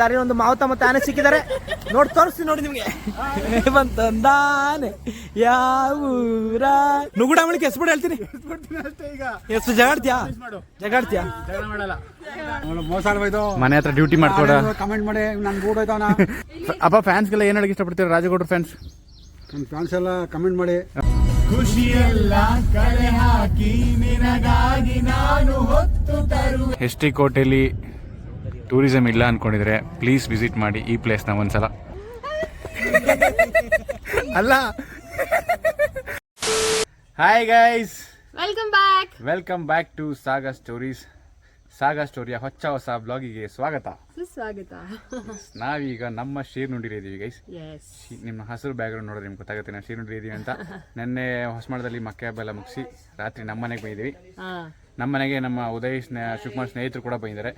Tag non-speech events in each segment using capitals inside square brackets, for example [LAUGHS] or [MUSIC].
ದಾರಿ ಒಂದು ಮಾವತ ಮತ್ತೆ ಆನೆ ಸಿಕ್ಕಿದ್ದಾರೆ. ನೋಡಿ ತೋರಿಸ್ತೀನಿ ನೋಡಿ ನಿಮ್ಗೆ. ಬಂತಂದಾನೆ ಯಾವೂರ ನುಗುಡ ಮಳಿಕೆ ಎಸ್ಬಿಡ್ ಹೇಳ್ತೀನಿ. ಎಷ್ಟು ಜಗಾಡ್ತೀಯಾ? ಜಗಾಡ್ತೀಯಾ? ಮನೆ ಹತ್ರ ಡ್ಯೂಟಿ ಮಾಡ್ಕೊಡ. ಕಮೆಂಟ್ ಮಾಡಿ ನನ್ ಗೂಡ್ ಹೋಯ್ತಾವನ ಅಪ್ಪ ಫ್ಯಾನ್ಸ್ಗೆಲ್ಲ ಏನ್ ಹೇಳಕ್ ಇಷ್ಟಪಡ್ತೀರಾ? ರಾಜಗೌಡ್ರ ಫ್ಯಾನ್ಸ್ ನನ್ನ ಫ್ಯಾನ್ಸ್ ಎಲ್ಲ ಕಮೆಂಟ್ ಮಾಡಿ. ಎಸ್ ಟಿ ಕೋಟೆಲಿ ಟೂರಿಸಂ ಇಲ್ಲ ಅನ್ಕೊಂಡಿದ್ರೆ ಪ್ಲೀಸ್ ವಿಸಿಟ್ ಮಾಡಿ ಈ ಪ್ಲೇಸ್ನ ಒಂದ್ಸಲ. ಅಲ್ಲ. Hi guys welcome back welcome back to saga stories saga ಸ್ಟೋರಿಯ ಹೊಚ್ಚ ಹೊಸ ಬ್ಲಾಗಿಗೆ ಸ್ವಾಗತ. ಸುಸ್ವಾಗತ. ನಾವೀಗ ನಮ್ಮ ಶೀರ್ ನುಡಿರಿದ್ದೀವಿ ಗೈಸ್ ಎಸ್ ನಿಮ್ಮ ಹಸಿರು ಬ್ಯಾಗ್ರೌಂಡ್ ನೋಡಿದ್ರೆ ನಿಮ್ಗೆ ಗೊತ್ತಾಗುತ್ತೆ ನಾವು ಶೀರ್ ಇದೀವಿ ಅಂತ. [LAUGHS] ನೆನ್ನೆ ಹೊಸಮಳದಲ್ಲಿ ಮಕ್ಕೆ ಹಬ್ಬ ಎಲ್ಲ ಮುಗಿಸಿ ರಾತ್ರಿ ನಮ್ಮ ಮನೆಗೆ ಬಂದಿದ್ದೀವಿ. ಹಾ. ನಮ್ಮ ಮನೆಗೆ ನಮ್ಮ ಉದಯ್ ಸ್ನೇಹ ಶಿವಕುಮಾರ್ ಸ್ನೇಹಿತರು ಕೂಡ ಬಂದಿದ್ದಾರೆ.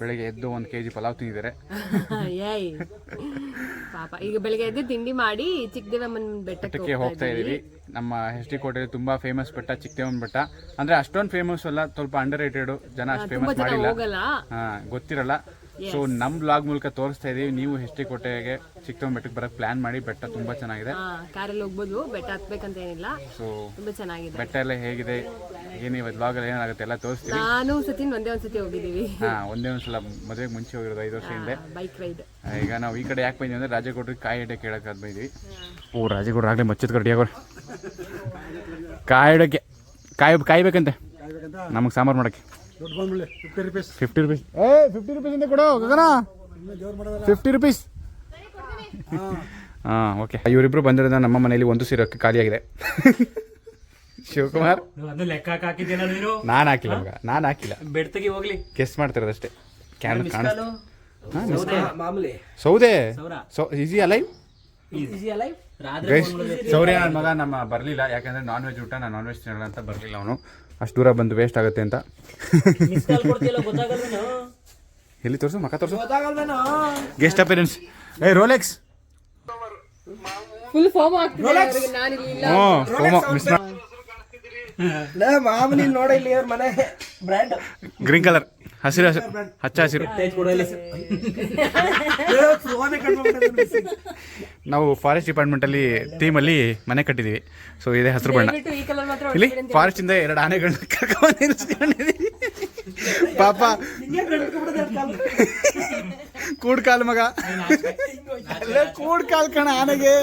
ಬೆಳಿಗ್ಗೆ ಎದ್ದು ಒಂದು ಕೆಜಿ ಪಲಾವ್ ತಿಂದಿದ್ದಾರೆ. [LAUGHS] ಏಯ್ ಪಾಪ ಈಗ ಬೆಳಿಗ್ಗೆ ಎದ್ದು ತಿಂಡಿ ಮಾಡಿ ಚಿಕ್ಕದೇವಮ್ಮನ ಬೆಟ್ಟಕ್ಕೆ ಬೆಟ್ಟಕ್ಕೆ ಹೋಗ್ತಾ ಇದೀವಿ ನಮ್ಮ ಎಸ್ ಡಿ ಕೋಟೆಯಲ್ಲಿ ತುಂಬಾ ಫೇಮಸ್ ಬೆಟ್ಟ ಚಿಕ್ಕದೇವನ್ ಬೆಟ್ಟ. ಅಂದ್ರೆ ಅಷ್ಟೊಂದು ಫೇಮಸ್ ಅಲ್ಲ ಸ್ವಲ್ಪ ಅಂಡರ್ ರೇಟೆಡ್ ಜನ ಅಷ್ಟು ಫೇಮಸ್ ಮಾಡಿಲ್ಲ. ಹಾ ಗೊತ್ತಿರಲ್ಲ. ಸೊ ನಮ್ ಬ್ಲಾಗ್ ಮೂಲಕ ತೋರಿಸ್ತಾ ಇದೀವಿ. ನೀವು ಹೆಸ್ಟಿ ಟಿ ಕೋಟೆಗೆ ಚಿಕ್ಕದೇವನ್ ಬೆಟ್ಟಕ್ಕೆ ಬರಕ್ ಪ್ಲಾನ್ ಮಾಡಿ. ಬೆಟ್ಟ ತುಂಬಾ ಚೆನ್ನಾಗಿದೆ. ಕಾರಲ್ಲಿ ಹೋಗ್ಬೋದು. ಬೆಟ್ಟ ಹತ್ಬೇಕಂತ ಏನಿಲ್ಲ. ಸೊ ತುಂಬಾ ಚೆನ್ನಾಗಿದೆ. ಬೆಟ್ಟ ಎಲ್ಲ ಹೇಗಿದೆ? ಏನು ಇವತ್ತು ಬ್ಲಾಗ್ ಅಲ್ಲಿ ಏನಾಗುತ್ತೆ ಎಲ್ಲ ತೋರಿಸ್ತೀವಿ ನಾನು ಸತಿ ಒಂದೇ ಒಂದ್ಸತಿ ಹೋಗಿದ್ದೀವಿ. ಹಾ ಒಂದೇ ಒಂದ್ಸಲ ಮದುವೆಗೆ ಮುಂಚೆ ಹೋಗಿರೋದು ಐದು ವರ್ಷ ಹಿಂದೆ. ಬೈಕ್ ರೈಡ್ ಈಗ ನಾವು ಈ ಕಡೆ ಯಾಕೆ ಬಂದೀವಿ ಅಂದ್ರೆ ರಾಜಕೋಟ್ರಿಗೆ ಕಾಯಿ ಅಡ್ಡೆ ಕೇಳಕ್ಕೆ ಅದ್ ಬಂದ್ವಿ. ಓ ರಾಜಕೋಟ್ರು ಆಗ್ಲೇ ಮಚ್ಚದ ಕಟ್ಟಿ ಆಗೋರು. ಕಾಯಿ ಅಡಕ್ಕೆ ಕಾಯಿ ಕಾಯ್ಬೇಕಂತೆ? ನಮಗೆ ಸಾಂಬಾರು ಮಾಡೋಕ್ಕೆ. ಫಿಫ್ಟಿ ರುಪೀಸ್ ಫಿಫ್ಟಿ ರುಪೀಸ್ ಏ ಫಿಫ್ಟಿ ರುಪೀಸ್ ಅಂತ ಕೊಡು ಗಗನ. ಫಿಫ್ಟಿ ರುಪೀಸ್ ಹಾಂ ಓಕೆ ಇವರಿಬ್ರು ಬಂದಿರೋದ ನಮ್ಮ ಮನೆಯಲ್ಲಿ ಒಂದು ಸೀರಕ್ಕೆ ಖಾಲಿಯಾಗಿದೆ. [LAUGHS] ಶಿವಕುಮಾರ್. ಅದು ಲೆಕ್ಕ ಹಾಕಿದ್ದೀನ ನೀನು ನಾನು ಹಾಕಿಲ್ಲ ಮಗ ನಾನು ಹಾಕಿಲ್ಲ. ಬೆಡ್ತಗಿ ಹೋಗ್ಲಿ. ಗೆಸ್ ಮಾಡ್ತಿರೋದಷ್ಟೇ ಕ್ಯಾನ್ ಕಾಣಿಸ್ ಮಾಮೂಲಿ. ಸೌದೆ? ಸೌ ಈಸಿ ಅಲೈವ್ ಗೈಸ್ ಸೌರ್ಯ ನನ್ನ ಮಗ ನಮ್ಮ ಬರಲಿಲ್ಲ ಯಾಕಂದ್ರೆ ನಾನ್ ವೆಜ್ ಊಟ ನಾನು ನಾನ್ ವೆಜ್ ತಿನ್ನೋಣ ಅಂತ ಬರಲಿಲ್ಲ ಅವನು. ಅಷ್ಟು ದೂರ ಬಂದು ವೇಸ್ಟ್ ಆಗುತ್ತೆ ಅಂತ. ಗೊತ್ತಾಗಲ್ವೇನೋ? ಎಲ್ಲಿ ತೋರಿಸು ಮಕ ತೋರಿಸು? ಗೊತ್ತಾಗಲ್ವೇನೋ? ಗೆಸ್ಟ್ ಅಪಿಯರೆನ್ಸ್ ಏ ರೋಲೆಕ್ಸ್ ಫುಲ್ ಫಾರ್ಮ್ ಮಾಮೂಲಿ ನೋಡ ಇಲ್ಲಿ ಅವ್ರ ಮನೆ ಬ್ರ್ಯಾಂಡ್ ಗ್ರೀನ್ ಕಲರ್ ಹಸಿರು ಹಸಿರು. ಹಚ್ಚ ಹಸಿರು. [LAUGHS] ನಾವು ಫಾರೆಸ್ಟ್ ಡಿಪಾರ್ಟ್ಮೆಂಟಲ್ಲಿ ಅಲ್ಲಿ ಮನೆ ಕಟ್ಟಿದ್ದೀವಿ ಸೊ ಇದೇ ಹಸಿರು ಬಣ್ಣ. ಇಲ್ಲಿ ಫಾರೆಸ್ಟ್ ಇಂದ ಎರಡು ಆನೆಗಳನ್ನ ಕರ್ಕೊಂಡು ಪಾಪ. ಕೂಡ್ ಕಾಲ್ ಮಗ. ಅಲ್ಲೇ ಕೂಡ್ ಕಾಲ್ ಕಣ ಆನೆಗೆ.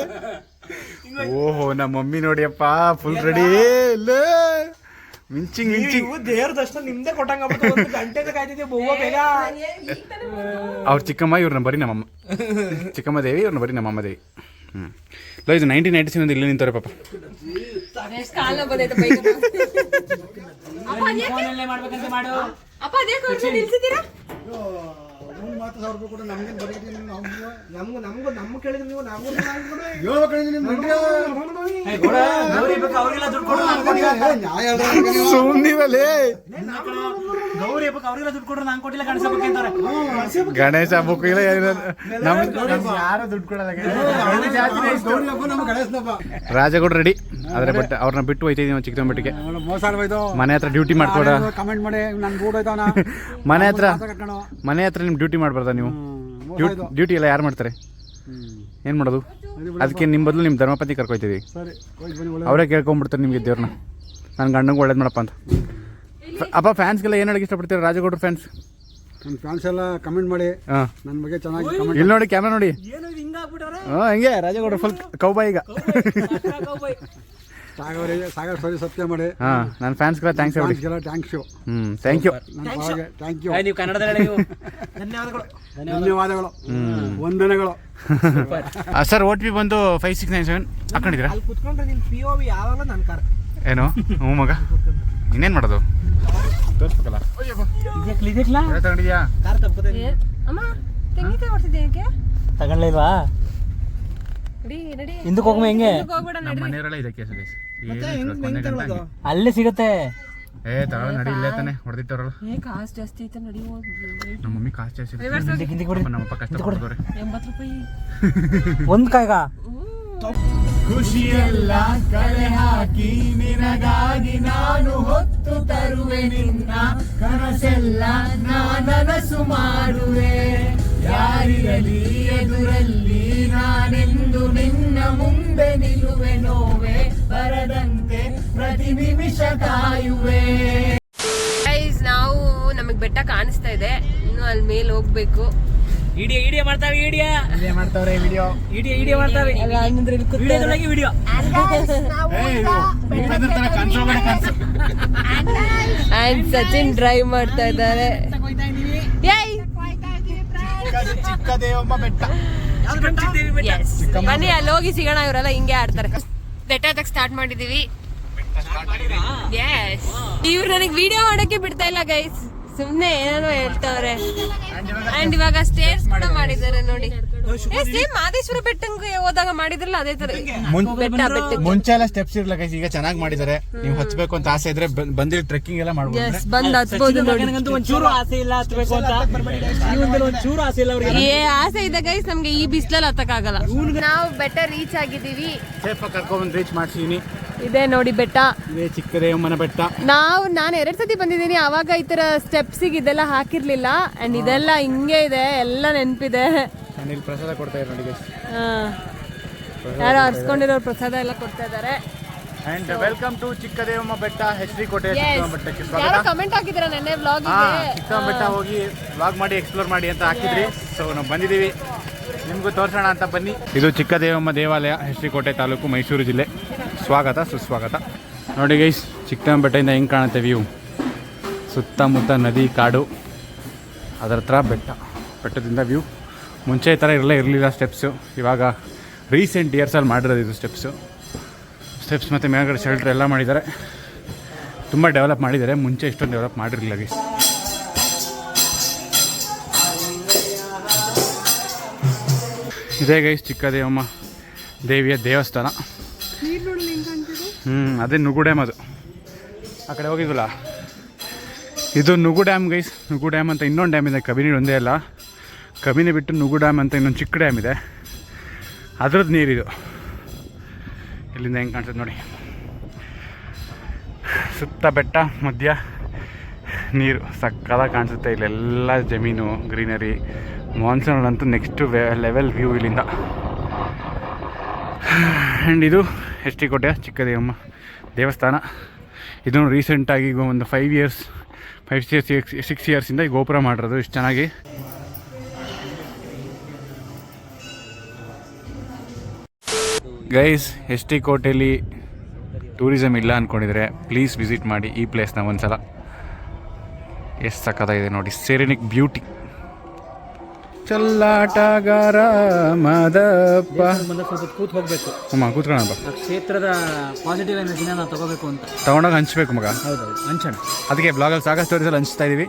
ಓಹೋ ನಮ್ಮ ಮಮ್ಮಿ ನೋಡಿಯಪ್ಪ ಫುಲ್ ರೆಡಿ ಇಲ್ಲೇ. ಮಿಂಚಿಂಗ್ ಮಿಂಚಿಂಗ್. ದೇವ್ರ ದರ್ಶನ ನಿಮ್ದೇ ಕೊಟ್ಟಂಗ ಗಂಟೆದ ಕಾಯ್ತಿದ್ದೆ ಬೋವ ಬೇಗ. ಅವ್ರ ಚಿಕ್ಕಮ್ಮ ಇವ್ರನ್ನ ಬರೀ ನಮ್ಮಮ್ಮ. ಚಿಕ್ಕಮ್ಮ ದೇವಿ ಇವ್ರನ್ನ ಬರೀ ನಮ್ಮಮ್ಮ ದೇವಿ. ಹ್ಮ್. ಲೋ ಇದು ನೈನ್ಟೀನ್ ನೈಂಟಿ ಸೆವೆನ್ ಇಲ್ಲಿ ನಿಂತವ್ರೆ ಪಾಪ. ಕಾಲ ಬಂದೈತೆ ಬೈಕ್ ಅಪ್ಪ ಅದೇ? ಕೋರ್ಸ್ ಮಾಡು ಅಪ್ಪ ಅದ್ಯಾಕೆ ನಿಲ್ಸಿದ್ದೀರಾ? ಒಂದು ಮಾತು ಸಾವಿರ ರೂಪಾಯಿ ಕೂಡ ನಮ್ಗೇನು ಬರೀ ನಮ್ಗೂ? ನಮ್ಗೂ ನಮ್ಗೆ ಕೇಳಿದ್ರೆ ನೀವು ನಮಗೂ ಏಳು ಕಡೆ ನಿಮ್ಮ ಅವ್ರಿಗೆಲ್ಲ ದುಡ್ಡು ಕೊಡು ನ್ಯಾಯ ಹೇಳ್ದಾಗ ನೀವು. ಸುಮ್ಮನಿರಲೇ ಗೌರಿ ಹಬ್ಬಕ್ಕೆ ಅವ್ರಿಗೆಲ್ಲ ದುಡ್ಡು ಕೊಡ್ರು ನಂಗೆ ಕೊಟ್ಟಿಲ್ಲ ಗಣೇಶ ಹಬ್ಬಕ್ಕೆ ಅಂತಾರೆ. ಗಣೇಶ ಹಬ್ಬಕ್ಕೂ ಇಲ್ಲ ಯಾರು ದುಡ್ಡು ಕೊಡಲ್ಲ [LAUGHS] ರಾಜಗೌಡ ರೆಡಿ. ಆದ್ರೆ ಬಟ್ ಅವ್ರನ್ನ ಬಿಟ್ಟು ಹೋಯ್ತಾ ಇದೀವಿ ಚಿಕ್ಕದೊಂಬಟ್ಟಿಗೆ ಅವ್ನು ಮೋಸ ಮನೆ ಹತ್ರ ಡ್ಯೂಟಿ ಮಾಡ್ಕೊಡ. ಕಮೆಂಟ್ ಮಾಡಿ ನನ್ನ ಮನೆ ಹತ್ರ ಮನೆ ಹತ್ರ ನಿಮ್ ಡ್ಯೂಟಿ ಮಾಡ್ಬಾರ್ದ ನೀವು? ಡ್ಯೂಟಿ ಎಲ್ಲ ಯಾರು ಮಾಡ್ತಾರೆ? ಏನು ಮಾಡೋದು? ಅದಕ್ಕೆ ನಿಮ್ಮ ಬದಲು ನಿಮ್ಮ ಧರ್ಮಪತಿ ಕರ್ಕೊಯ್ತೀವಿ ಅವರೇ ಕೇಳ್ಕೊಂಬಿಡ್ತಾರೆ ನಿಮಗೆ ದೇವ್ರನ್ನ. ನನ್ನ ಗಂಡಂಗೆ ಒಳ್ಳೇದು ಮಾಡಪ್ಪ ಅಂತ ಅಪ್ಪ ಫ್ಯಾನ್ಸ್ಗೆಲ್ಲ ಏನು ಹೇಳಕ್ಕೆ ಇಷ್ಟಪಡ್ತೀರಾ ರಾಜಗೌಡ್ರ ಫ್ಯಾನ್ಸ್? ನನ್ನ ಫ್ಯಾನ್ಸ್ ಎಲ್ಲ ಕಮೆಂಟ್ ಮಾಡಿ. ಹಾಂ. ನನ್ನ ಬಗ್ಗೆ ಚೆನ್ನಾಗಿ ಕಮೆಂಟ್ ಇಲ್ಲಿ ನೋಡಿ ಕ್ಯಾಮ್ರಾ ನೋಡಿ. ಹಾಂ ಹಂಗೆ ರಾಜಗೌಡ್ರ ಫುಲ್ ಕೌಬಾಯ್ ಈಗ. ಸಾಗರ್ ಸಾಗರ್ ಸರಿ ಸತ್ಯ ಮಾಡಿ. ಹಾಂ ನನ್ನ ಫ್ಯಾನ್ಸ್ಗೆಲ್ಲ ಥ್ಯಾಂಕ್ಸ್ ಹೇಳಿ ಎಲ್ಲ ಥ್ಯಾಂಕ್ಸ್ ಯು ಹ್ಞೂ ಥ್ಯಾಂಕ್ ಯು ನನ್ನ ಪರವಾಗಿ ಥ್ಯಾಂಕ್ ಯು ನೀವು ಕನ್ನಡದಲ್ಲಿ ನೀವು. ಧನ್ಯವಾದಗಳು. ಧನ್ಯವಾದಗಳು. ವಂದನೆಗಳು. ಸರ್ ಓ ಟಿ ಪಿ ಬಂದು ಫೈವ್ ಸಿಕ್ಸ್ ನೈನ್ ಸೆವೆನ್ ಹಾಕೊಂಡಿದ್ದೀರಾ? ಅಲ್ಲಿ ಕುತ್ಕೊಂಡ್ರೆ ನಿನ್ ಪಿ ಒ ಯಾವಾಗಲೂ ನನ್ನ ಕಾರ್. ಏನು? ಹ್ಞೂ ಮಗ? ಇನ್ನೇನು ಮಾಡೋದು? ತೋರಿಸ್ಬೇಕಲ್ಲ? ತಗೊಂಡಿದ್ಯಾ? ಕಾರ್ ತಪ್ಪದೆ. ಅಮ್ಮ ತೆಂಗಿನಕಾಯಿ ಹೊಡ್ತಿದ್ದೆ ಯಾಕೆ ನಡಿ ಹಿಂದಕ್ಕೆ ಹೋಗ್ಮ ಹೆಂಗೆ? ಹಿಂದಕ್ಕೆ ಹೋಗ್ಬೇಡ ನಮ್ಮ ಮನೆಯವರೆಲ್ಲ ಇದಕ್ಕೆ ಅಲ್ಲೇ ಸಿಗುತ್ತೆ. ಏ ತಗೊಳ ನಡಿ ಇಲ್ಲೇ ತಾನೆ ಹೊಡೆದಿಟ್ಟವ್ರಲ್ಲ. ಏ ಕಾಸ್ಟ್ ಜಾಸ್ತಿ ಐತೆ ನಡಿ ಹೋಗ್. ನಮ್ಮ ಮಮ್ಮಿ ಕಾಸ್ಟ್ ಜಾಸ್ತಿ Reverse ಹೋಗಿ. ಪಾಪ ನಮ್ಮಪ್ಪ ಕಷ್ಟ ಕೊಡ್ತಾರೆ ಎಂಬತ್ತು ರೂಪಾಯಿ. [LAUGHS] ಒಂದು ಕಾಯ್ಗ. ಖುಷಿಯೆಲ್ಲ ಕಲೆ ಹಾಕಿ ನಿನಗಾಗಿ ನಾನು ಹೊತ್ತು ತರುವೆ ನಿನ್ನ ಕನಸೆಲ್ಲ ನಾನನಸು ಮಾಡುವೆ. ಯಾರಿರಲಿ ಎದುರಲ್ಲಿ ಮುಂದೆ ನಿಲ್ಲುವೆ ನೋವೆ ಬರದಂತೆ ಪ್ರತಿ ನಿಮಿಷ ಕಾಯುವೆ. ಗೈಸ್ ನಾವು ನಮಗ್ ಬೆಟ್ಟ ಕಾಣಿಸ್ತಾ ಇದೆ. ಇನ್ನು ಅಲ್ಲಿ ಮೇಲೆ ಹೋಗ್ಬೇಕು. ಇಡಿಯ ಇಡಿಯ ಮಾಡ್ತಾವೆ ಇಡಿಯ. ಮಾಡ್ತಾವ್ರೆ ವಿಡಿಯೋ. ಇಡಿಯ ಇಡಿಯ ಮಾಡ್ತಾವೆ. ವಿಡಿಯೋದೊಳಗೆ ವಿಡಿಯೋ ಅಂಡ್ ಸಚಿನ್ ಡ್ರೈವ್ ಮಾಡ್ತಾ ಇದ್ದಾರೆ. ಏಯ್ ಚಿಕ್ಕ ದೇವಮ್ಮ ಬೆಟ್ಟ. ಬನ್ನಿ ಅಲ್ಲಿ ಹೋಗಿ ಸಿಗೋಣ ಇವರೆಲ್ಲ ಹಿಂಗೆ ಆಡ್ತಾರೆ. ಬೆಟ್ಟ ಹತ್ತಕ್ ಸ್ಟಾರ್ಟ್ ಮಾಡಿದೀವಿ. ಇವ್ರು ನನಗೆ ವಿಡಿಯೋ ಮಾಡಕ್ಕೆ ಬಿಡ್ತಾ ಇಲ್ಲ ಗೈಸ್ ಸುಮ್ನೆ ಏನೇನೋ ಹೇಳ್ತಾವ್ರೆ. ಅಂಡ್ ಇವಾಗ ಸ್ಟೇರ್ಸ್ ಕೂಡ ಮಾಡಿದ್ದಾರೆ ನೋಡಿ. ಸೇಮ್ ಮಾದೇಶ್ವರ ಬೆಟ್ಟಂಗೆ ಹೋದಾಗ ಮಾಡಿದ್ರಲ್ಲ ಅದೇ ತರ. ಬೆಟ್ಟ ಬೆಟ್ಟ ಮುಂಚೆ ಎಲ್ಲ ಸ್ಟೆಪ್ಸ್ ಇರಲ್ಲ ಗೈಸ್ ಈಗ ಚೆನ್ನಾಗಿ ಮಾಡಿದ್ದಾರೆ ನೀವು ಹತ್ಬೇಕು ಅಂತ ಆಸೆ ಇದ್ರೆ ಬಂದಿ ಟ್ರೆಕ್ಕಿಂಗ್ ಎಲ್ಲ ಮಾಡ್ಬೋದು ಎಸ್ ಬಂದ್ ಹತ್ಬೋದು ನೋಡಿ. ನನಗಂತೂ ಒಂಚೂರು ಆಸೆ ಇಲ್ಲ ಹತ್ಬೇಕು ಅಂತ. ಒಂಚೂರು ಆಸೆ ಇಲ್ಲ ಅವ್ರಿಗೆ. ಏ ಆಸೆ ಇದೆ ಗೈಸ್ ನಮ್ಗೆ ಈ ಬಿಸ್ಲಲ್ಲಿ ಹತ್ತಕ್ಕಾಗಲ್ಲ. ನಾವು ಬೆಟ್ಟ ರೀಚ್ ಆಗಿದ್ದೀವಿ. ಸೇಫ್ ಕರ್ಕೊಂಡ್ ರೀಚ್ ಮಾಡ್ಸಿದೀನಿ. ಇದೆ ನೋಡಿ ಬೆಟ್ಟ. ಇದೇ ಚಿಕ್ಕದೇವಮ್ಮನ ಬೆಟ್ಟ. ನಾವು ನಾನು ಎರಡ್ ಸತಿ ಬಂದಿದ್ದೀನಿ ಅವಾಗ ಈ ತರ ಸ್ಟೆಪ್ಸಿಗೆ ಇದೆಲ್ಲ ಹಾಕಿರ್ಲಿಲ್ಲ. ಅಂಡ್ ಇದೆಲ್ಲ ಹಿಂಗೆ ಇದೆ ಎಲ್ಲ ನೆನಪಿದೆ. ನಾನು ಇಲ್ಲಿ ಪ್ರಸಾದ ಕೊಡ್ತಾ ಇದ್ದಾರೆ ನೋಡಿ ಯಾರು ಹರಿಸ್ಕೊಂಡಿರೋ ಪ್ರಸಾದ ಎಲ್ಲ ಕೊಡ್ತಾ ಇದಾರೆ ಅಂಡ್ ವೆಲ್ಕಮ್ ಟು ಚಿಕ್ಕದೇವಮ್ಮ ಬೆಟ್ಟ ಡಿ ಕೋಟೆ ಬೆಟ್ಟಕ್ಕೆ ಯಾರೋ ಸ್ವಾಗತ ಕಮೆಂಟ್ ಹಾಕಿದ್ರ ನೆನ್ನೆ ಬ್ಲಾಗ್ ಹಾ ಚಿಕ್ಕಮ್ಮ ಬೆಟ್ಟ ಹೋಗಿ ವ್ಲಾಗ್ ಮಾಡಿ ಎಕ್ಸ್ಪ್ಲೋರ್ ಮಾಡಿ ಅಂತ ಹಾಕಿದ್ರಿ. ಸೊ ನಾವು ಬಂದಿದ್ದೀವಿ. ನಿಮಗೂ ತೋರಿಸೋಣ ಅಂತ ಬನ್ನಿ. ಇದು ಚಿಕ್ಕದೇವಮ್ಮ ದೇವಾಲಯ ಹೆಸರಿ ಕೋಟೆ ತಾಲೂಕು ಮೈಸೂರು ಜಿಲ್ಲೆ. ಸ್ವಾಗತ ಸುಸ್ವಾಗತ. ನೋಡಿ ಗೈಸ್ ಚಿಕ್ಕಮ್ಮ ಬೆಟ್ಟದಿಂದ ಹೆಂಗೆ ಕಾಣುತ್ತೆ ವ್ಯೂ ಸುತ್ತಮುತ್ತ ನದಿ ಕಾಡು. ಅದರ ಹತ್ರ ಬೆಟ್ಟ ಬೆಟ್ಟದಿಂದ ವ್ಯೂ ಮುಂಚೆ ಈ ಥರ ಇರಲೇ ಇರಲಿಲ್ಲ ಸ್ಟೆಪ್ಸು ಇವಾಗ ರೀಸೆಂಟ್ ಇಯರ್ಸಲ್ಲಿ ಮಾಡಿರೋದು ಇದು ಸ್ಟೆಪ್ಸು ಸ್ಟೆಪ್ಸ್ ಮತ್ತು ಮೇಲ್ಗಡೆ ಶೆಲ್ಟ್ರ್ ಎಲ್ಲ ಮಾಡಿದ್ದಾರೆ. ತುಂಬ ಡೆವಲಪ್ ಮಾಡಿದ್ದಾರೆ. ಮುಂಚೆ ಇಷ್ಟೊಂದು ಡೆವಲಪ್ ಮಾಡಿರಲಿಲ್ಲ ಗೈಸ್ ಇದೇ ಗೈಸ್ ಚಿಕ್ಕದೇವಮ್ಮ ದೇವಿಯ ದೇವಸ್ಥಾನ. ಹ್ಞೂ ಅದೇ ನುಗು ಡ್ಯಾಮ್ ಅದು. ಆ ಕಡೆ ಹೋಗಿದ್ವಲ್ಲ? ಇದು Nugu dam guys Nugu dam ಅಂತ ಇನ್ನೊಂದು ಡ್ಯಾಮ್ ಇದೆ. ಕಬಿನಿ ಒಂದೇ ಅಲ್ಲ. ಕಬಿನಿ ಬಿಟ್ಟು ನುಗು ಡ್ಯಾಮ್ ಅಂತ ಇನ್ನೊಂದು ಚಿಕ್ಕ ಡ್ಯಾಮ್ ಇದೆ. ಅದ್ರದ್ದು ನೀರಿದು ಇಲ್ಲಿಂದ ಹೆಂಗೆ ಕಾಣ್ತದೆ ನೋಡಿ. ಸುತ್ತ ಬೆಟ್ಟ, ಮಧ್ಯ ನೀರು ಸಕ್ಕದಾಗಿ ಕಾಣಿಸುತ್ತೆ. ಇಲ್ಲೆಲ್ಲ ಜಮೀನು, ಗ್ರೀನರಿ, ಮಾನ್ಸೂನಲ್ಲಂತೂ ನೆಕ್ಸ್ಟ್ ಲೆವೆಲ್ ವ್ಯೂ ಇಲ್ಲಿಂದ. ಆ್ಯಂಡ್ ಇದು ಎಸ್ ಟಿ ಕೋಟೆ ಚಿಕ್ಕದೇವಮ್ಮ ದೇವಸ್ಥಾನ ಇದನ್ನು ರೀಸೆಂಟಾಗಿ ಒಂದು five years five six years six ಇಯರ್ಸಿಂದ ಈ ಗೋಪುರ ಮಾಡಿರೋದು ಇಷ್ಟು ಚೆನ್ನಾಗಿ. ಗೈಸ್ ಎಸ್ ಟಿ ಕೋಟೆಯಲ್ಲಿ ಟೂರಿಸಮ್ ಇಲ್ಲ ಅಂದ್ಕೊಂಡಿದ್ರೆ ಪ್ಲೀಸ್ ವಿಸಿಟ್ ಮಾಡಿ ಈ ಪ್ಲೇಸ್ನ ಒಂದ್ಸಲ. ಎಷ್ಟು ಸಕ್ಕತ್ತಾಗಿದೆ ನೋಡಿ ಸೆರೆನಿಕ್ ಬ್ಯೂಟಿ ಚಲ್ಲಾಟಗಾರ ಮದಪ್ಪ. ಸ್ವಲ್ಪ ಕೂತ್ ಹೋಗ್ಬೇಕು ಅಮ್ಮ ಕೂತ್ಕೊಳ್ಳೋಣ ಬಾ. ಆ ಕ್ಷೇತ್ರದ ಪಾಸಿಟಿವ್ ಎನರ್ಜಿನ ನಾವು ತಗೋಬೇಕು ಅಂತ. ತಗೊಂಡಾಗ ಹಂಚ್ಬೇಕು ಮಗ. ಹೌದೌದು ಹಂಚೋಣ. ಅದಕ್ಕೆ ಬ್ಲಾಗಲ್ಲಿ ಸಾಕಷ್ಟು ತೋರಿಸಲು ಹಂಚ್ತಾ ಇದ್ದೀವಿ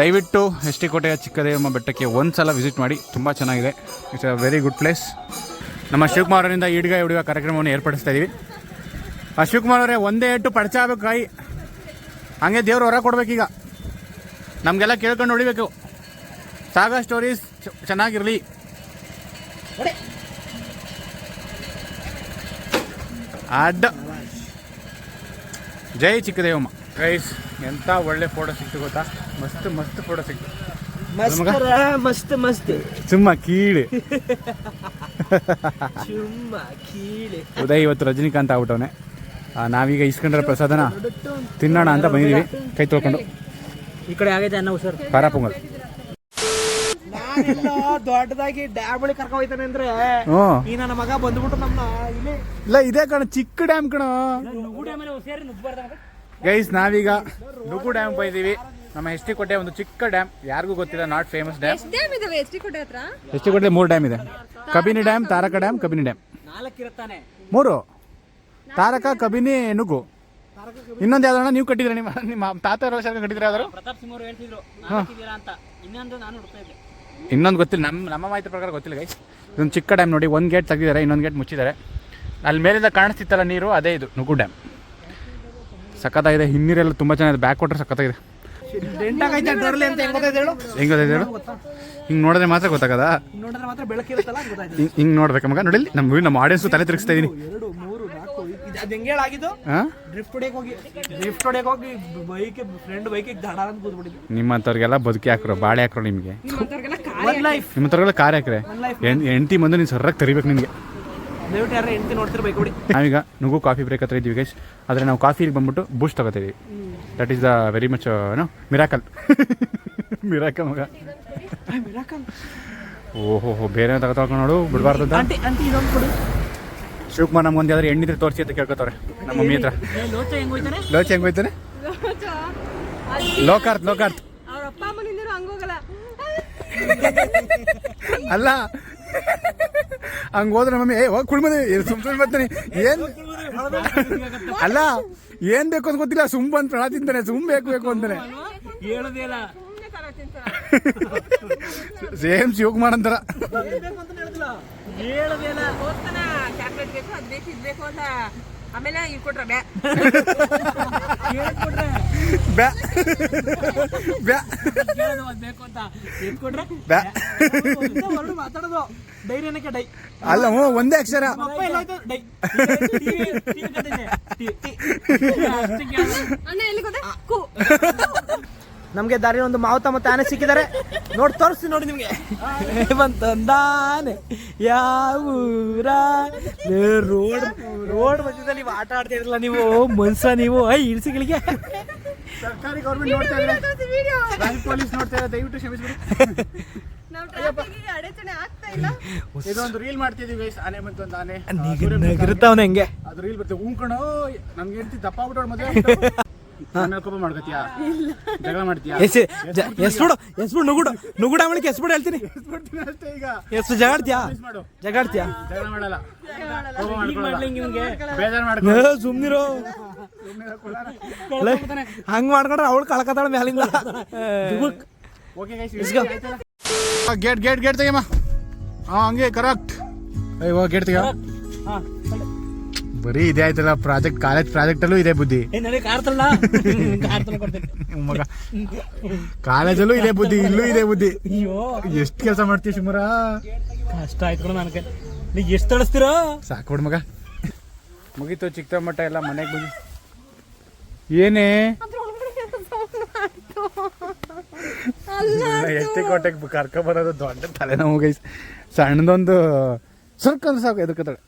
ದಯವಿಟ್ಟು ಎಸ್ ಟಿ ಕೋಟೆಯ ಚಿಕ್ಕದೇವಮ್ಮ ಬೆಟ್ಟಕ್ಕೆ ಒಂದು ಸಲ ವಿಸಿಟ್ ಮಾಡಿ. ತುಂಬ ಚೆನ್ನಾಗಿದೆ. It's a very good place ನಮ್ಮ ಶಿವಕುಮಾರ್ ಅವರಿಂದ ಈಡ್ಗ ಹಿಡಿಯುವ ಕಾರ್ಯಕ್ರಮವನ್ನು ಏರ್ಪಡಿಸ್ತಾ ಇದ್ದೀವಿ ಆ ಶಿವಕುಮಾರ್ ಅವರೇ ಒಂದೇ ಏಟು ಪಡಚ ಆಗ್ಬೇಕು ಕಾಯಿ ಹಂಗೆ ದೇವ್ರು ಹೊರ ಕೊಡ್ಬೇಕೀಗ. ನಮಗೆಲ್ಲ ಕೇಳ್ಕೊಂಡು ಹೊಡಿಬೇಕು ಸಾಗಾ ಸ್ಟೋರೀಸ್ ಚೆನ್ನಾಗಿರಲಿ. ಅಡ್ಡ. ಜೈ ಚಿಕ್ಕದೇವಮ್ಮ. ಗೈಸ್ ಎಂಥ ಒಳ್ಳೆ ಫೋಟೋ ಸಿಕ್ತು ಗೊತ್ತಾ? ಮಸ್ತ್ ಮಸ್ತ್ ಫೋಟೋ ಸಿಕ್ತು. ಮಸ್ತ್ ಮಸ್ತ್ ಸುಮ್ಮ ಕೀಳಿ ಚುಮ್ಮ ಕೀಳೆ. [LAUGHS] ಉದಯ್ ಇವತ್ತು ರಜನಿಕಾಂತ್ ಆಗ್ಬಿಟ್ಟವನೆ. ಆ, ನಾವೀಗ ಇಸ್ಕೊಂಡ್ರೆ ಪ್ರಸಾದನ ತಿನ್ನೋಣ ಅಂತ ಬಂದಿದ್ದೀವಿ ಕೈ ತೊಳ್ಕೊಂಡು. ಈ ಕಡೆ ಆಗೈತೆ ಅನ್ನ ಸರ್ ಖಾರ ಪೊಂಗಲ್. ದೊಡ್ಡದಾಗಿ ಡ್ಯಾಬಳಿ ಬಳಿ ಕರ್ಕೊಂಡ್ ಹೋಯ್ತಾನೆ ಅಂದ್ರೆ ಹ್ಞೂ. ಈ ನನ್ನ ಮಗ ಬಂದ್ಬಿಟ್ಟು ನಮ್ಮ ಇಲ್ಲಿ ಇಲ್ಲ ಇದೇ ಕಣ ಚಿಕ್ಕ ಡ್ಯಾಮ್ ಕಣ. ಗೈಸ್ ನಾವೀಗ ನುಗ್ಗು ಡ್ಯಾಮ್ ಬಂದಿದ್ದೀವಿ ನಮ್ಮ ಹೆಸ್ಟಿ ಕೋಟೆ ಒಂದು ಚಿಕ್ಕ ಡ್ಯಾಮ್ ಯಾರಿಗೂ ಗೊತ್ತಿಲ್ಲ ನಾಟ್ ಫೇಮಸ್ ಡ್ಯಾಮ್. ಎಷ್ಟ್ ಡ್ಯಾಮ್ ಇದಾವೆ ಎಸ್ ಟಿ ಕೋಟೆ ಹತ್ರ? ಎಸ್ ಟಿ ಕೋಟೆ ಮೂರು ಡ್ಯಾಮ್ ಇದೆ. Kabini dam Taraka dam Kabini dam. ಮೂರು. ತಾರಕ ಕಬಿನಿ ನುಗ್ಗು. ಇನ್ನೊಂದು ಯಾವ್ದಣ್ಣ ನೀವು ಕಟ್ಟಿದ್ರೆ ನಿಮ್ಮ ನಿಮ್ಮ ತಾತ ವರ್ಷ ಕಟ್ಟಿದ್ರೆ ಯಾವ್ದಾರು ಪ್ರತಾಪ್ ಸಿಂಗ್ ಅವರು ಹೇಳ್ತಿದ್ರು ನಾಲ್ಕು ಇದೆಯಲ್ಲ ಅಂತ. ಇನ್ನೊಂದು ನಾನು ಹುಡ್ತಾ ಇದ್ದೆ. ಇನ್ನೊಂದು ಗೊತ್ತಿಲ್ಲ. ನಮ್ಮ ನಮ್ಮ ಮಾಹಿತಿ ಪ್ರಕಾರ ಗೊತ್ತಿಲ್ಲ ಗೈಸ್ ಇದೊಂದು ಚಿಕ್ಕ ಡ್ಯಾಮ್ ನೋಡಿ ಒಂದು ಗೇಟ್ ತೆಗೆದಿದ್ದಾರೆ ಇನ್ನೊಂದು ಗೇಟ್ ಮುಚ್ಚಿದ್ದಾರೆ. ಅಲ್ಲಿ ಮೇಲಿಂದ ಕಾಣಿಸ್ತಿತ್ತಲ್ಲ ನೀರು ಅದೇ ಇದು ನುಗು ಡ್ಯಾಮ್. ಸಖತ್ತಾಗಿದೆ. ಹಿನ್ನೀರೆಲ್ಲ ತುಂಬ ಚೆನ್ನಾಗಿದೆ. ಬ್ಯಾಕ್ ವಾಟರ್ ಸಖತ್ತಾಗಿದೆ. ಹೆಂಗ್ ಹೇಳು? ಹೆಂಗೆ ನೋಡಿದ್ರೆ ಮಾತ್ರ ಗೊತ್ತಾಗದ? ಹಿಂಗ್ ನೋಡಿದ್ರೆ ಮಾತ್ರ ಗೊತ್ತಾಯ್ತು ಹಿಂಗೆ ನೋಡ್ಬೇಕು ಮಗ ನೋಡಿ ನಮ್ಮ ನಮ್ಮ ಆಡಿಯನ್ಸ್ ತಲೆ ತಿರುಗಿಸ್ತಾ ಇದೀನಿ. ಎರಡು ಮೂರು ನಾಲ್ಕು ಇದು ಅದು ಹೆಂಗೆ ಹೇಳಾಗಿದ್ದು ಡ್ರಿಫ್ಟ್ ಹೊಡೆಯಕ್ ಹೋಗಿ ಡ್ರಿಫ್ಟ್ ಹೊಡೆಯಕ್ ಹೋಗಿ ಬೈಕ್ ಫ್ರೆಂಡ್ ಬೈಕಿಗೆ ದಡ ಅಂತ ಕೂತ್ಬಿಟ್ಟಿದ್ದು ನಿಮ್ಮಂಥವ್ರಿಗೆಲ್ಲ ಬದುಕಿ ಹಾಕ್ರು ಬಾಳೆ ಹಾಕ್ರು ನಿಮಗೆ. ನಿಮ್ಮಂತವ್ರಿಗೆಲ್ಲ ಕಾರ್ ಹಾಕ್ರೆ. ಹೆಂಡತಿ ಬಂದು ನೀನು ಸರ್ರಾಗಿ ತರಿಬೇಕು ನಿನಗೆ. ದಯವಿಟ್ಟು ಯಾರು ಹೆಂಡತಿ ನೋಡ್ತಿರ್ಬೇಕು ಬಿಡಿ. ನಾವೀಗ ನುಗ್ಗು ಕಾಫಿ ಬ್ರೇಕ್ ಹತ್ರ ಇದ್ದೀವಿ ಗೈಸ್ ಆದರೆ ನಾವು ಕಾಫಿಗೆ ಬಂದ್ಬಿಟ್ಟು ಬೂಸ್ಟ್ ತಗೋತೀವಿ that is the very much ಏನೋ ಮಿರಾಕಲ್ ಮಿರಾಕಲ್ ಮಗ. ಓಹೋ ಹೋ ಬೇರೆ ತಗೊಂಡು ನೋಡು ಬಿಡಬಾರ್ದು ಅಂತ ಶಿವಕುಮಾರ್ ನಮ್ಗೊಂದು ಯಾವ್ದಾರು ಎಣ್ಣಿದ್ರೆ ತೋರಿಸಿ ಅಂತ ಕೇಳ್ಕೊತಾರೆ ನಮ್ಮ ಮಮ್ಮಿ ಹತ್ರ. ಲೋಚ ಹೆಂಗ್ ಹೋಯ್ತಾನೆ? ಲೋಚ್ ಹೆಂಗ್ ಹೋಯ್ತಾನೆ? ಲೋಕಾರ್ತ್ ಲೋಕಾರ್ತ್. ಅಲ್ಲ [LAUGHS] ಹಂಗ ಹೋದ್ರೆ ಮಮ್ಮಿ ಏ ಹೋಗಿ ಕುಡ್ಮನೆ ಸುಮ್ ಸುಮ್ಮನೆ ಬರ್ತಾನೆ. ಏನ್ ಅಲ್ಲ ಏನ್ ಬೇಕು ಅಂತ ಗೊತ್ತಿಲ್ಲ ಸುಮ್ ಬಂದ್ ಪ್ರಾಣ ತಿಂತಾನೆ ಸುಮ್ ಬೇಕು ಬೇಕು ಅಂತಾನೆ. ಹೇಳೋದೇ ಇಲ್ಲ. ಸೇಮ್ ಶಿವಕುಮಾರ್ ಅಂತಾರ ಬೇಕು ಆಮೇಲೆ ಇವ್ ಕೊಟ್ರ ಬ್ಯಾ. ಬ್ಯಾ. ಬ್ಯಾ. ಬೇಕು ಅಂತ ಎತ್ಕೊಟ್ರೆ ಬ್ಯಾ. ಹೊರಡು ಮಾತಾಡೋದು ಡೈರಿ ಏನಕ್ಕೆ ಡೈ ಅಲ್ಲ ಹ್ಞೂ ಒಂದೇ ಅಕ್ಷರ. ಅಪ್ಪ ಎಲ್ಲ ಆಯ್ತು ಡೈ ಅಣ್ಣ ಎಲ್ಲಿ ಗೊತ್ತಾ? ಕು. ನಮ್ಗೆ ದಾರಿ ಒಂದು ಮಾವುತ ಮತ್ತೆ ಆನೆ ಸಿಕ್ಕಿದ್ದಾರೆ. ನೋಡಿ ತೋರಿಸ್ತೀನಿ ನೋಡಿ ನಿಮ್ಗೆ. ಬಂತಂದಾನೆ ಯಾವ ಊರ ರೋಡ್ ರೋಡ್ ಮಧ್ಯದಲ್ಲಿ ನೀವು ಆಟ ಆಡ್ತಾ ಇರಲ್ಲ ನೀವು ಮನ್ಸ ನೀವು. ಐ ಇಳಿಸಿಗಳಿಗೆ ಸರ್ಕಾರಿ ಗೌರ್ಮೆಂಟ್ ನೋಡ್ತಾ ಇದ್ರೆ ಪೊಲೀಸ್ ನೋಡ್ತಾ ಇದ್ರೆ ದಯವಿಟ್ಟು ಕ್ಷಮಿಸ್ಬಿಡಿ. ನಾವು ಟ್ರಾಫಿಕ್ಗೆ ಅಡೆತಡೆ ಆಗ್ತಾ ಇಲ್ಲ. ಇದೊಂದು ರೀಲ್ ಮಾಡ್ತಿದೀವಿ ಗೈಸ್ ಆನೆ ಬಂತು ಅಂತ ಆನೆ. ನಗಿರ್ತಾವನೆ ಹೆಂಗೆ. ಅದು ರೀಲ್ ಬರ್ತದೆ. ಉಂಕಣ ನಮ್ಗೆ ಹೇಳ್ತಿ ದಪ್ಪ ಬಿಟ್ಟು ಮದುವೆ ನನ್ನ ಕೋಪ ಮಾಡ್ಕೊತೀಯಾ? ಜಗಳ ಮಾಡ್ತೀಯಾ? ಎಸ್ ಎಸ್ಬಿಡು ಎಸ್ಬಿಡು ನುಗುಡು ನುಗುಡ ಎಸ್ಬಿಡು ಹೇಳ್ತೀನಿ. ಬಿಡ್ತೀನಿ ಅಷ್ಟೇ ಈಗ. ಎಷ್ಟು ಜಗಾಡ್ತೀಯಾ? ಮಾಡು. ಜಗಾಡ್ತೀಯಾ? ಜಗಳ ಮಾಡಲ್ಲ. ಕೋಪ ಮಾಡ್ಕೊಳ್ಳಲ್ಲ ಬೇಜಾರು ಮಾಡ್ಕೊ ಏ, ಸುಮ್ನಿರು. ಲೇ, ಹಂಗ್ ಮಾಡ್ಕೊಂಡ್ರೆ ಅವಳು ಕಳ್ಕತಾಳ ಮ್ಯಾಲಿಂದ okay guys gate gate gate ತೆಗಿಯಮ್ಮ. ಹಾಂ ಹಂಗೆ ಕರೆಕ್ಟ್ ಅಯ್ಯೋ ಗೇಟ್ ತೆಗಿಯ? ಬರೀ ಇದೆ ಆಯ್ತಲ್ಲ ಪ್ರಾಜೆಕ್ಟ್ ಕಾಲೇಜ್ ಪ್ರಾಜೆಕ್ಟಲ್ಲೂ ಇದೆ ಬುದ್ಧಿ. [LAUGHS] ಮಗ. ಕಾಲೇಜಲ್ಲೂ ಇದೆ ಬುದ್ಧಿ ಇಲ್ಲೂ ಇದೆ ಬುದ್ಧಿ. ಅಯ್ಯೋ. ಎಷ್ಟು ಕೆಲಸ ಮಾಡ್ತೀವಿ ಶಿವಮರ ಕಷ್ಟ ಆಯ್ತು ನನಗೆ. ನೀವು ಎಷ್ಟು ತಳಿಸ್ತೀರೋ ಸಾಕು ಮಗ. ಮುಗೀತು ಚಿಕ್ಕ ಮಟ್ಟ ಎಲ್ಲ ಮನೆಗೆ ಬಂದು. ಏನೇ? ಎಷ್ಟೇ ಕೊಟ್ಟೆ ಕರ್ಕೊ ಬರೋದು ದೊಡ್ಡ ತಲೆನೋವು ಗೈಸ್. ಸಣ್ಣದೊಂದು ಸರ್ಕಲ್ ಸಾಕು ಎದಕ್ಕತ್ತಾಳೆ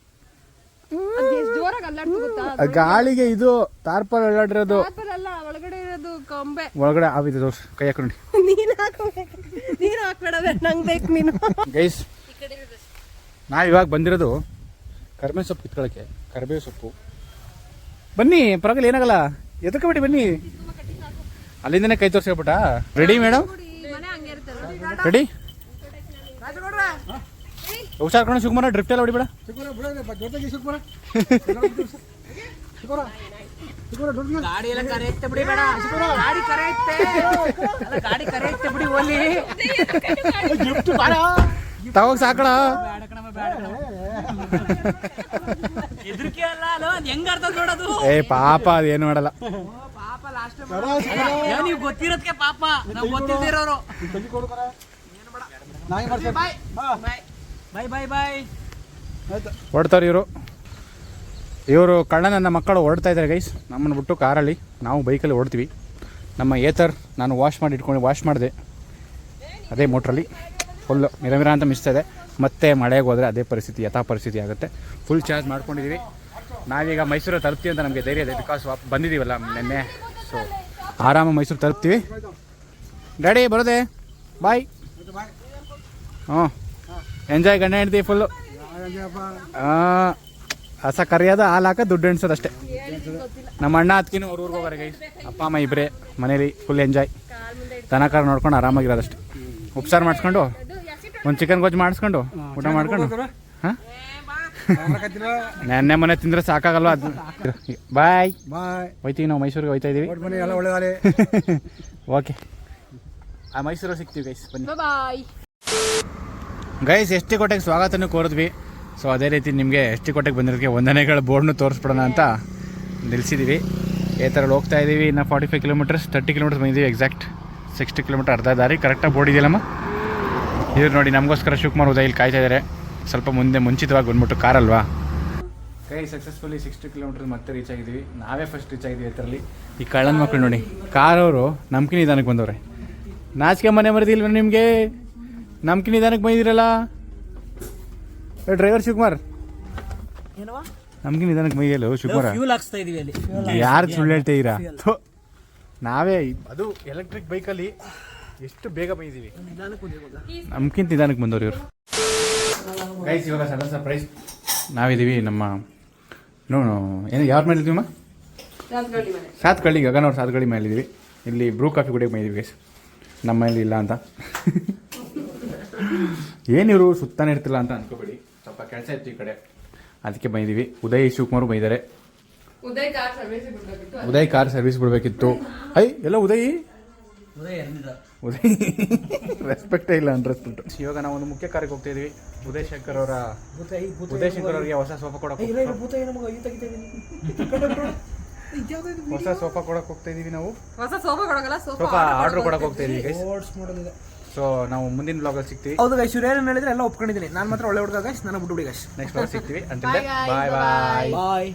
ಅಲ್ಲಾಡ್ತು ಗಾಳಿಗೆ ಇದು ತಾರ್ಪಲ್ ಅಲ್ಲಾಡಿರೋದು. ಅಲ್ಲ ಒಳಗಡೆ ಇರೋದು ಕೊಂಬೆ. ಒಳಗಡೆ ಆವಿದೆ ದೋಸ್ ಕೈ ಹಾಕೊಂಡು [LAUGHS] ನೀನು ಹಾಕೋಬೇಕು ನೀನು ಹಾಕ್ಬೇಡ ನಂಗ್ ಬೇಕು ನೀನು. ಗೈಸ್ ನಾ ಇವಾಗ ಬಂದಿರೋದು ಕರ್ಮೆ ಸೊಪ್ಪು ಕಿತ್ಕೊಳ್ಳೋಕ್ಕೆ ಕರ್ಬೇವು ಸೊಪ್ಪು. ಬನ್ನಿ ಪರವಾಗಿಲ್ಲ ಏನಾಗಲ್ಲ. ಎದಕ್ಕೆ ಬಿಡಿ ಬನ್ನಿ. ಅಲ್ಲಿಂದನೇ ಕೈ ತೋರಿಸ್ಕೊಬಿಟ್ಟ. ರೆಡಿ ಮೇಡಮ್ ರೆಡಿ ಹುಷಾರ್ ಕಣ ಶಿವಕುಮಾರ ಡ್ರಿಫ್ಟ್ ಎಲ್ಲ ಹೊಡಿಬೇಡ. ಗಾಡಿ ಎಲ್ಲ ಕರೆಕ್ಟ್ ಬಿಡಿ ಬೇಡ. ಗಾಡಿ ಕರೆಕ್ಟ್ ಗಾಡಿ ಕರೆಕ್ಟ್ ಬಿಡಿ ಓಲಿ. ತಗೋಗ್ ಸಾಕಳ ಹೆದರಿಕೆ ಅಲ್ಲ ಅಲ್ಲ ಅದ್ ಹೆಂಗ್ ಅರ್ಥ ನೋಡೋದು ಏ ಪಾಪ ಅದೇನು ಮಾಡಲ್ಲ. ಪಾಪ ಲಾಸ್ಟ್ ನೀವು ಗೊತ್ತಿರೋದಕ್ಕೆ ಪಾಪ. ನಾವು ಗೊತ್ತಿದ್ದೀರೋರು ಬಾಯ್. ಬಾಯ್. ಬಾಯ್ ಹೊಡ್ತಾರೆ ಇವರು. ಇವರು ಕಳ್ಳ ನನ್ನ ಮಕ್ಕಳು ಹೊಡ್ತಾ ಇದ್ದಾರೆ ಗೈಸ್ ನಮ್ಮನ್ನು ಬಿಟ್ಟು ಕಾರಲ್ಲಿ ನಾವು ಬೈಕಲ್ಲಿ ಓಡ್ತೀವಿ ನಮ್ಮ ಏತರ್ ನಾನು ವಾಶ್ ಮಾಡಿ ಇಟ್ಕೊಂಡು ವಾಶ್ ಮಾಡಿದೆ. ಅದೇ ಮೋಟ್ರಲ್ಲಿ ಫುಲ್ಲು ಮಿರಮಿರ ಅಂತ ಮಿಸ್ತಾ ಇದೆ. ಮತ್ತೆ ಮಳೆಗೆ ಹೋದರೆ ಅದೇ ಪರಿಸ್ಥಿತಿ, ಯಥಾ ಪರಿಸ್ಥಿತಿ ಆಗುತ್ತೆ. ಫುಲ್ ಚಾರ್ಜ್ ಮಾಡ್ಕೊಂಡಿದ್ದೀವಿ ನಾವೀಗ ಮೈಸೂರು ತಲುಪ್ತೀವಿ ಅಂತ ನಮಗೆ ಧೈರ್ಯ ಇದೆ. ಬಿಕಾಸ್ ಬಂದಿದ್ದೀವಲ್ಲ ನಿನ್ನೆ. ಸೊ ಆರಾಮ ಮೈಸೂರು ತಲುಪ್ತೀವಿ. ಡ್ಯಾಡಿ ಬರೋದೆ? ಬಾಯ್ ಹ್ಞೂ ಎಂಜಾಯ್ ಗಂಡ ಹೆಂಡ್ತಿ ಫುಲ್ಲು ಹಸ ಕರಿಯೋದು ಹಾಲು ಹಾಕ ದುಡ್ಡು ಎಣ್ಸೋದು ಅಷ್ಟೇ. ನಮ್ಮ ಅಣ್ಣ ಅದಕ್ಕಿನ್ನು ಅವ್ರ ಊರಿಗೆ ಹೋಗಾರೆ ಗೈಸ್ ಅಪ್ಪ, ಅಮ್ಮ ಇಬ್ಬರೇ ಮನೇಲಿ ಫುಲ್ ಎಂಜಾಯ್ ದನಕಾರ ನೋಡ್ಕೊಂಡು ಆರಾಮಾಗಿರೋದಷ್ಟೇ ಉಪ್ಸಾರು ಮಾಡಿಸ್ಕೊಂಡು, ಒಂದು ಚಿಕನ್ ಗೊಜ್ಜು ಮಾಡಿಸ್ಕೊಂಡು, ಊಟ ಮಾಡ್ಕೊಂಡು. ಹಾಂ? ನೆನ್ನೆ ಮನೆ ತಿಂದ್ರೆ ಸಾಕಾಗಲ್ಲ ಅದು? ಬಾಯ್ ಬಾಯ್ ಹೋಯ್ತೀವಿ ನಾವು ಮೈಸೂರಿಗೆ ಹೋಯ್ತಾ ಇದೀವಿ. [LAUGHS] ಓಕೆ ಆ ಮೈಸೂರು ಸಿಗ್ತೀವಿ ಗೈಸ್ ಬನ್ನಿ. ಬಾಯ್ ಗೈಸ್ ಎಸ್ ಟಿ ಕೋಟೆಗೆ ಸ್ವಾಗತನೂ ಕೋರಿದ್ವಿ. ಸೊ ಅದೇ ರೀತಿ ನಿಮಗೆ ಎಸ್ ಟಿ ಕೋಟೆಗೆ ಬಂದಿರೋದಕ್ಕೆ ವಂದನೆಗಳ ಬೋರ್ಡ್ನು ತೋರಿಸ್ಬಿಡೋಣ ಅಂತ ನಿಲ್ಲಿಸಿದ್ದೀವಿ ಈ ಥರ ಹೋಗ್ತಾ ಇದ್ದೀವಿ ಇನ್ನು forty five kilometres thirty kilometres ಬಂದಿದ್ದೀವಿ ಎಕ್ಸಾಕ್ಟ್ ಸಿಕ್ಸ್ಟಿ ಕಿಲೋಮೀಟರ್ ಅರ್ಧ ದಾರಿ. ಕರೆಕ್ಟಾಗಿ ಬೋರ್ಡ್ ಇದೆಯಲ್ಲಮ್ಮ? ಇವ್ರು ನೋಡಿ, ನಮಗೋಸ್ಕರ ಶಿವಕುಮಾರ್ ಉದಯ ಇಲ್ಲಿ ಕಾಯ್ತಾ ಇದ್ದಾರೆ ಸ್ವಲ್ಪ ಮುಂದೆ ಮುಂಚಿತವಾಗಿ ಬಂದ್ಬಿಟ್ಟು ಕಾರಲ್ವಾ ಕೈ ಸಕ್ಸಸ್ಫುಲಿ ಸಿಕ್ಸ್ಟಿ ಕಿಲೋಮೀಟರ್ ಮತ್ತೆ ರೀಚ್ ಆಗಿದ್ದೀವಿ ನಾವೇ ಫಸ್ಟ್ ರೀಚ್ ಆಗಿದ್ದೀವಿ ಇದರಲ್ಲಿ ಈ ಕಳ್ಳನ ಮಕ್ಕಳು ನೋಡಿ, ಕಾರವರು ನಮ್ಕಿನ ನಿಧಾನಕ್ಕೆ ಬಂದವ್ರೆ. ನಾಚಿಕೆ ಮನೆ ಮರದಿಲ್ವ ನಿಮಗೆ? ನಮ್ಕಿ ನಿಧಾನಕ್ಕೆ ಬೈದಿರಲ್ಲ? ಡ್ರೈವರ್ ಶಿವಕುಮಾರ್. ಏನವ ನಮ್ಗೆ ನಿಧಾನಕ್ಕೆ ಮೈಯಲ್ಲ ಶಿವಕುಮಾರ್. ಫ್ಯೂಲ್ ಹಾಕ್ಸ್ತಾ ಇದೀವಿ ಅಲ್ಲಿ. ಯಾರು ಸುಳ್ಳು ಹೇಳ್ತಾ ಇರಾ ನಾವೇ ಅದು ಎಲೆಕ್ಟ್ರಿಕ್ ಬೈಕಲ್ಲಿ ಎಷ್ಟು ಬೇಗ ಬೈದೀವಿ. ನಮ್ಗಿಂತ ನಿಧಾನಕ್ಕೆ ಬಂದವ್ರು ಇವರು. ಗೈಸ್ ಇವಾಗ ಸಡನ್ ಸರ್ಪ್ರೈಸ್ ನಾವಿದ್ದೀವಿ ನಮ್ಮ ನೋ ನೋ, ಏನು ಯಾರ ಮೇಲೆ ಇದ್ದೀವಮ್ಮ ಸಾತ್ಕಳ್ಳಿ ಗಗನವ್ರ ಸಾತ್ಕಳ್ಳಿ ಮೇಲೆ ಇದ್ದೀವಿ ಇಲ್ಲಿ ಬ್ರೂ ಕಾಫಿ ಕುಡಿಯೋಕೆ ಮೈದೀವಿ ಗೈಸ್ ನಮ್ಮ ಮನೇಲಿ ಇಲ್ಲ ಅಂತ. ಏನಿವರು ಸುತ್ತಾನೆ ಇರ್ತಿಲ್ಲ ಅಂತ ಅನ್ಕೋಬೇಡಿ. ಸ್ವಲ್ಪ ಕೆಲಸ ಇತ್ತು ಈ ಕಡೆ. ಅದಕ್ಕೆ ಬಂದಿದ್ದೀವಿ ಉದಯ್ ಶಿವಕುಮಾರ್ ಬೈದಾರೆ. ಉದಯ್ ಕಾರ್ ಸರ್ವಿಸ್ ಬಿಡ್ಬೇಕಿತ್ತು ಉದಯ್ ಕಾರ್ ಸರ್ವಿಸ್ ಬಿಡಬೇಕಿತ್ತು. ಐ ಎಲ್ಲ ಉದಯ್? ಉದಯ್ ರೆಸ್ಪೆಕ್ಟೇ ಇಲ್ಲ ಅನ್ರೆಸ್ಪೆಕ್ಟ್ ಇವಾಗ ನಾವು ಒಂದು ಮುಖ್ಯ ಕಾರ್ಯಕ್ಕೆ ಹೋಗ್ತಾ ಇದೀವಿ. ಉದಯ್ ಶಂಕರ್ ಅವರ ಭೂತ ಈ ಭೂತ ಉದಯ್ ಶಂಕರ್ ಅವರಿಗೆ ಹೊಸ ಸೋಫಾ ಕೊಡಕ್ಕೆ ಹೊಸ ಸೋಫಾ ಕೊಡಕ್ಕೆ ಹೋಗ್ತಾ ಇದೀವಿ ನಾವು. ಹೊಸ ಸೋಫಾ ಸೋಫಾ ಆರ್ಡರ್ ಕೊಡಕ್ಕೆ ಹೋಗ್ತಾ ಇದೀವಿ ಗೈಸ್ ಓಡ್ಸ್ ಮಾಡೋದಿದೆ ಸೊ ನಾವು ಮುಂದಿನ ಬ್ಲಾಗಲ್ಲಿ ಸಿಗ್ತೀವಿ. ಹೌದು ಗೈಸ್ ಇವ್ರು ಏನೇನು ಹೇಳಿದ್ರೆ ಎಲ್ಲ ಒಪ್ಕೊಂಡಿದ್ದೀನಿ. ನಾನು ಮಾತ್ರ ಒಳ್ಳೆ ಹುಡುಗ ಗೈಸ್ ನಾನು ಬಿಟ್ಟು ಬಿಡಿ ಗೈಸ್ ನೆಕ್ಸ್ಟ್ ಬ್ಲಾಗ್ ಸಿಗ್ತೀವಿ. ಅಂತ ಬಾಯ್ ಬಾಯ್ ಬಾಯ್